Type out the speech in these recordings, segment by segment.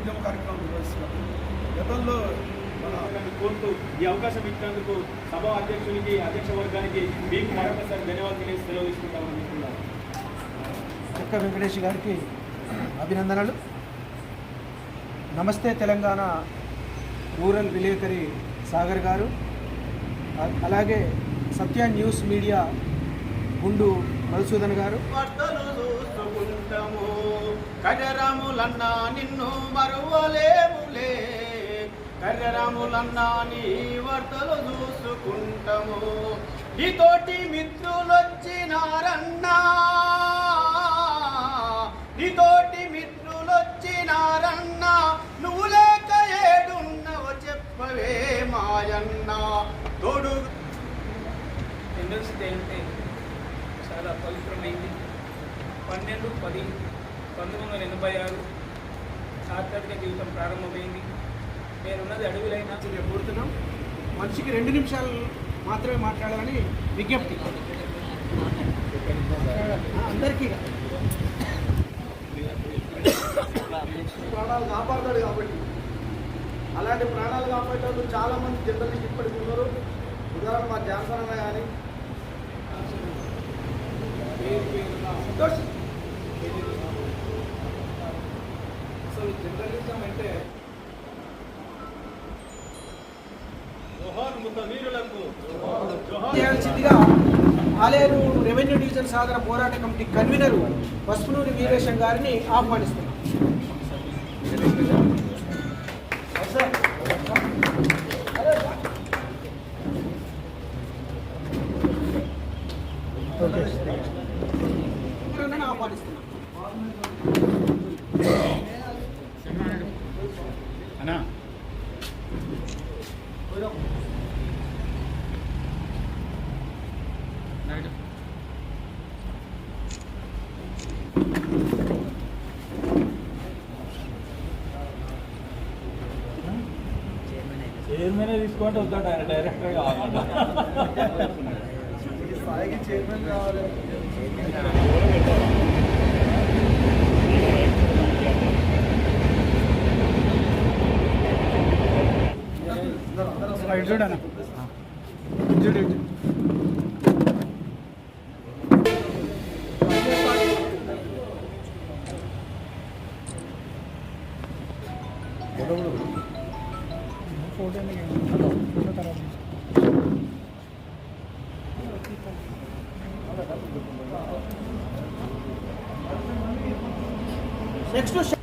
ఉద్యమ కార్యక్రమం నిర్వహిస్తున్నాం గతంలో మన కోరుతూ ఈ అవకాశం ఇచ్చినందుకు సభ అధ్యక్షునికి అధ్యక్ష వర్గానికి మీకు మరొకసారి ధన్యవాదాలు తెలియజేసి సెలవు తీసుకుంటామని అనుకుంటున్నాను. చెక్క వెంకటేష్ గారికి అభినందనలు. నమస్తే తెలంగాణ రూరల్ విలేకరి సాగర్ గారు. అలాగే సత్య న్యూస్ మీడియా గుండు మధుసూదన్ గారు. కర్రరాములన్నా నిన్ను మరువలేములే. కర్రరాములన్నా నీ వర్తలు చూసుకుంటాము. నీతోటి మిత్రులొచ్చినారన్నా. నీతోటి మిత్రులొచ్చినారన్నా. నువ్వు లేక ఏడున్నావో చెప్పవే మాయన్న. తోడు. ఎమ్మెల్సీ అంటే చాలా పవిత్రమైంది. పన్నెండు పది పంతొమ్మిది వందల ఎనభై ఆరు ఆధ్యాత్మిక జీవితం ప్రారంభమైంది. నేనున్నది అడవులైనా. కోరుతున్నాం. మనిషికి రెండు నిమిషాలు మాత్రమే మాట్లాడాలని విజ్ఞప్తి. అందరికీ. ప్రాణాలు కాపాడతాడు కాబట్టి. అలాంటి ప్రాణాలు కాపాడేటప్పుడు చాలా మంది జర్నలిస్ట్ ఇప్పటికి ఉన్నారు. ఉదాహరణ మా జాన్సన్ అన్న కానీ సంతోష్. జర్నలిజం అంటే చేయాల్సిందిగా ఆలేరు రెవెన్యూ డివిజన్ సాధన పోరాట కమిటీ కన్వీనర్ పసుపునూరి వీరేశం గారిని ఆహ్వానిస్తున్నాం. ఆహ్వానిస్తున్నాం. అన్నా. చైర్మన్ తీసుకుంటే వద్దాట ఆయన డైరెక్టర్ స్థాయికి చైర్మన్ కావాలి. Next question.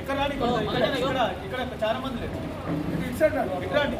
ఇక్కడ రాని ఇక్కడ ఇక్కడ చాలా మంది రండి. ఇక్కడ రండి.